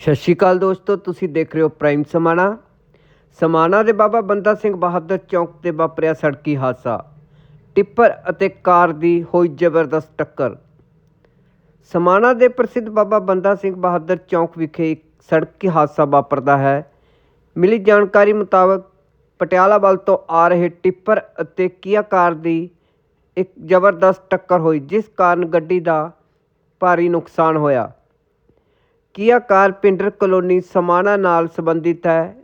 ਸਤਿ ਸ਼੍ਰੀ ਅਕਾਲ ਦੋਸਤੋ, ਤੁਸੀਂ ਦੇਖ ਰਹੇ ਹੋ ਪ੍ਰਾਈਮ ਸਮਾਣਾ। ਸਮਾਣਾ ਦੇ ਬਾਬਾ ਬੰਦਾ ਸਿੰਘ ਬਹਾਦਰ ਚੌਂਕ ਤੇ ਵਾਪਰਿਆ ਸੜਕੀ ਹਾਦਸਾ। ਟਿੱਪਰ ਅਤੇ ਕਾਰ ਦੀ ਹੋਈ ਜ਼ਬਰਦਸਤ ਟੱਕਰ। ਸਮਾਣਾ ਦੇ ਪ੍ਰਸਿੱਧ ਬਾਬਾ ਬੰਦਾ ਸਿੰਘ ਬਹਾਦਰ ਚੌਂਕ ਵਿਖੇ ਇੱਕ ਸੜਕੀ ਹਾਦਸਾ ਵਾਪਰਦਾ ਹੈ। ਮਿਲੀ ਜਾਣਕਾਰੀ ਮੁਤਾਬਕ ਪਟਿਆਲਾ ਵੱਲ ਤੋਂ ਆ ਰਹੇ ਟਿੱਪਰ ਅਤੇ ਕੀਆ ਕਾਰ ਦੀ ਇੱਕ ਜ਼ਬਰਦਸਤ ਟੱਕਰ ਹੋਈ, ਜਿਸ ਕਾਰਨ ਗੱਡੀ ਦਾ ਭਾਰੀ ਨੁਕਸਾਨ ਹੋਇਆ। ਕੀਆ ਕਾਰ ਪਿੰਡਰ ਕਲੋਨੀ ਸਮਾਣਾ ਨਾਲ ਸੰਬੰਧਿਤ ਹੈ?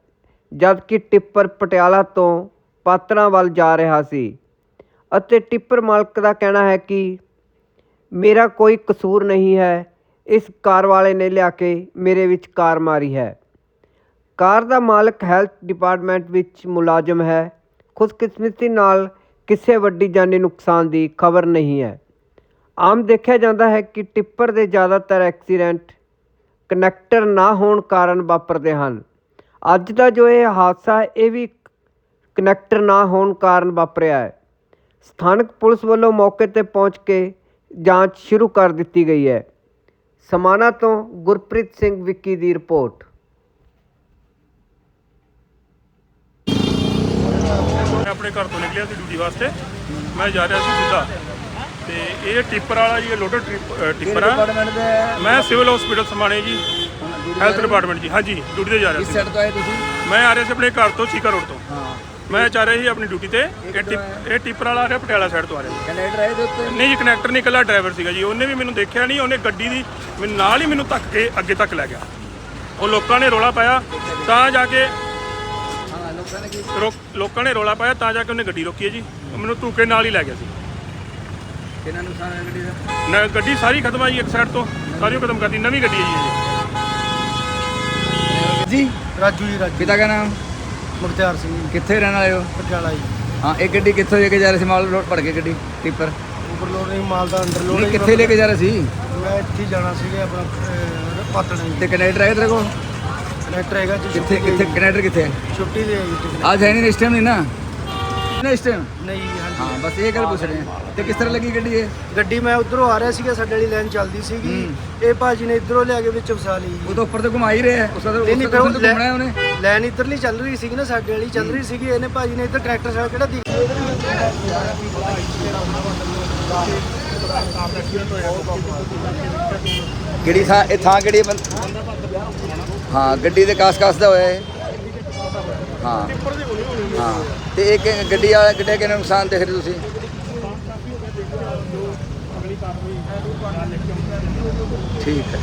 ਜਦਕਿ ਟਿੱਪਰ ਪਟਿਆਲਾ ਤੋਂ ਪਾਤਰਾਂ ਵੱਲ ਜਾ ਰਿਹਾ ਸੀ। ਅਤੇ ਟਿੱਪਰ ਮਾਲਕ ਦਾ ਕਹਿਣਾ ਹੈ ਕਿ ਮੇਰਾ ਕੋਈ ਕਸੂਰ ਨਹੀਂ ਹੈ। ਇਸ ਕਾਰ ਵਾਲੇ ਨੇ ਲਿਆ ਕੇ ਮੇਰੇ ਵਿੱਚ ਕਾਰ ਮਾਰੀ ਹੈ। ਕਾਰ ਦਾ ਮਾਲਕ ਹੈਲਥ ਡਿਪਾਰਟਮੈਂਟ ਵਿੱਚ ਮੁਲਾਜ਼ਮ ਹੈ। ਖੁਸ਼ਕਿਸਮਤੀ ਨਾਲ ਕਿਸੇ ਵੱਡੀ ਜਾਨੀ ਨੁਕਸਾਨ ਦੀ ਖਬਰ ਨਹੀਂ ਹੈ। ਆਮ ਦੇਖਿਆ ਜਾਂਦਾ ਹੈ ਕਿ ਟਿੱਪਰ ਦੇ ਜ਼ਿਆਦਾਤਰ ਐਕਸੀਡੈਂਟ ਕਨੈਕਟਰ ਨਾ ਹੋਣ ਕਾਰਨ ਵਾਪਰਦੇ ਹਨ। ਅੱਜ ਦਾ ਜੋ ਇਹ ਹਾਦਸਾ ਹੈ, ਇਹ ਵੀ ਕਨੈਕਟਰ ਨਾ ਹੋਣ ਕਾਰਨ ਵਾਪਰਿਆ ਹੈ। ਸਥਾਨਕ ਪੁਲਿਸ ਵੱਲੋਂ ਮੌਕੇ ਤੇ ਪਹੁੰਚ ਕੇ ਜਾਂਚ ਸ਼ੁਰੂ ਕਰ ਦਿੱਤੀ ਗਈ ਹੈ। ਸਮਾਣਾ ਤੋਂ ਗੁਰਪ੍ਰੀਤ ਸਿੰਘ ਵਿੱਕੀ ਦੀ ਰਿਪੋਰਟ। ਮੈਂ ਆਪਣੇ ਘਰ ਤੋਂ ਨਿਕਲਿਆ ਸੀ ਡਿਊਟੀ ਵਾਸਤੇ। ਮੈਂ ਜਾ ਰਿਹਾ ਸੀ ਸਿੱਧਾ। ਤੇ ਇਹ ਟਿੱਪਰ ਵਾਲਾ ਜੀ ਇਹ ਲੋਡਰ ਟਿੱਪਰ ਆ। ਡਿਪਾਰਟਮੈਂਟ ਦੇ ਮੈਂ ਸਿਵਲ ਹਸਪੀਟਲ ਸਮਾਣੇ ਜੀ ਹੈਲਥ ਡਿਪਾਰਟਮੈਂਟ ਜੀ ਹਾਂਜੀ ਡਿਊਟੀ ਤੇ ਜਾ ਰਿਹਾ ਇਸ ਸੀ ਸਾਈਡ ਤੋਂ ਆਏ ਤੁਸੀਂ? ਮੈਂ ਆ ਰਿਹਾ ਸੀ ਆਪਣੇ ਘਰ ਤੋਂ ਚੀਕਾ ਰੋਡ ਤੋਂ। ਹਾਂ। ਮੈਂ ਜਾ ਰਿਹਾ ਸੀ ਆਪਣੀ ਡਿਊਟੀ ਤੇ। ਇਹ ਟਿਪ- ਇਹ ਟਿੱਪਰ ਵਾਲਾ ਆ ਰਿਹਾ ਪਟਿਆਲਾ ਸਾਈਡ ਤੋਂ ਆ ਰਿਹਾ ਜੀ ਕੈਨੇਡਾ ਆਏ ਦੇ ਉੱਤੇ? ਨਹੀਂ ਜੀ ਕਨੈਕਟਰ ਨਹੀਂ ਇਕੱਲਾ ਡਰਾਈਵਰ ਸੀਗਾ ਜੀ। ਉਹਨੇ ਵੀ ਮੈਨੂੰ ਦੇਖਿਆ ਨਹੀਂ ਉਹਨੇ ਗੱਡੀ ਦੀ ਮੈਨੂੰ ਨਾਲ ਹੀ ਮੈਨੂੰ ਧੱਕ ਕੇ ਅੱਗੇ ਤੱਕ ਲੈ ਗਿਆ। ਉਹ ਲੋਕਾਂ ਨੇ ਰੋਲਾ ਪਾਇਆ ਤਾਂ ਜਾ ਕੇ ਹਾਂ ਲੋਕਾਂ ਨੇ ਕੀ ਰੋਕ- ਲੋਕਾਂ ਨੇ ਰੋਲਾ ਪਾਇਆ ਤਾਂ ਜਾ ਕੇ ਉਹਨੇ ਗੱਡੀ ਰੋਕੀ ਹੈ ਜੀ। ਉਹ ਮੈਨੂੰ ਧੂਕੇ ਨਾਲ ਹੀ ਲੈ ਗਿਆ ਸੀ। ਕਿੰਨਾ ਨੁਕਸਾਨ ਹੋਇਆ ਗੱਡੀ ਦਾ? ਨਾ ਗੱਡੀ ਸਾਰੀ ਖਤਮ ਆ ਜੀ ਇੱਕ ਸਾਈਡ ਤੋਂ। ਸਾਰੀ ਖਤਮ ਕਰਤੀ ਨਵੀਂ ਗੱਡੀ ਹੈ ਜੀ ਇਹ। ਜੀ ਰਾਜੂ ਜੀ ਰਾਜੂ। ਪਿਤਾ ਦਾ ਨਾਮ? ਮੁਖਤਿਆਰ ਸਿੰਘ ਜੀ, ਕਿੱਥੇ ਰਹਿਣ ਵਾਲੇ ਹੋ? ਪਟਿਆਲਾ ਜੀ। ਹਾਂ ਇਹ ਗੱਡੀ ਕਿੱਥੋਂ ਲੈ ਕੇ ਜਾ ਰਹੇ ਸੀ? ਮਾਲ ਲੋਡ ਭੜ ਕੇ ਗੱਡੀ ਟਿੱਪਰ। ਓਵਰਲੋਡ ਨਹੀਂ ਮਾਲ ਦਾ ਅੰਡਰਲੋਡ ਨਹੀਂ ਕਿੱਥੇ ਲੈ ਕੇ ਜਾ ਰਹੇ ਸੀ? ਮੈਂ ਇੱਥੇ ਹੀ ਜਾਣਾ ਸੀਗਾ ਆਪਣਾ ਅਹ, ਪਾਤੜ ਜੀ। ਤੇ ਕੈਨੇਡਾ ਆਏ ਤੇਰੇ ਕੋਲ? ਕਨੈਕਟਰ ਹੈਗਾ ਜੀ ਕਿੱਥੇ ਛੁੱਟੀ ਕਿੱਥੇ ਤੇ ਕੈਨੇਡਾ ਕਿੱਥੇ ਹੈ? ਛੁੱਟੀ ਤੇ ਹੈ ਜੀ ਟਿਕਟ। ਅੱਜ ਹੈ ਨਹੀਂ ਇਸ ਟਾਈਮ ਨਹੀਂ ਨਾ? ਨਾ ਇਸ ਟਾਈਮ ਨਹੀਂ ਹਾਂ ਬਸ ਇਹ ਗੱਲ ਪੁੱਛ ਰਹੇ ਹਾਂ। ਤੇ ਕਿਸ ਤਰ੍ਹਾਂ ਲੱਗੀ ਗੱਡੀ ਇਹ? ਗੱਡੀ ਮੈਂ ਉਧਰੋਂ ਆ ਰਿਹਾ ਸੀਗਾ ਸਾਡੇ ਵਾਲੀ ਲਾਈਨ ਚੱਲਦੀ ਸੀਗੀ। ਇਹ ਭਾਜੀ ਨੇ ਇਧਰੋਂ ਲਿਆ ਕੇ ਵਿੱਚ ਵਸਾ ਲਈ। ਉਹ ਤਾਂ ਉੱਪਰ ਤੇ ਘੁਮਾ ਹੀ ਰਿਹਾ ਉਸ ਦਾ ਨਹੀਂ, ਫਿਰ ਘੁੰਮਣਾ ਹੈ ਉਹਨੇ। ਲਾਈਨ ਇਧਰਲੀ ਚੱਲ ਰਹੀ ਸੀਗੀ ਨਾ ਸਾਡੇ ਵਾਲੀ ਚੱਲ ਰਹੀ ਸੀਗੀ। ਇਹਨੇ ਭਾਜੀ ਨੇ ਇੱਧਰ ਟਰੈਕਟਰ ਸਾਈਡ ਕਿਹੜਾ ਦੀ ਕਿਹੜੀ ਥਾਂ ਇਹ ਥਾਂ ਕਿਹੜੀ ਹਾਂ? ਗੱਡੀ ਦੇ ਕਾਸ ਕਾਸ ਦਾ ਹੋਇਆ ਇਹ। ਹਾਂ। ਹਾਂ। ਤੇ ਇਹ ਕਿ- ਗੱਡੀ ਵਾਲਾ ਗੱਡੇ ਕਿੰਨਾ ਨੁਕਸਾਨ ਦੇਖ ਰਹੇ ਤੁਸੀਂ? ਠੀਕ ਹੈ।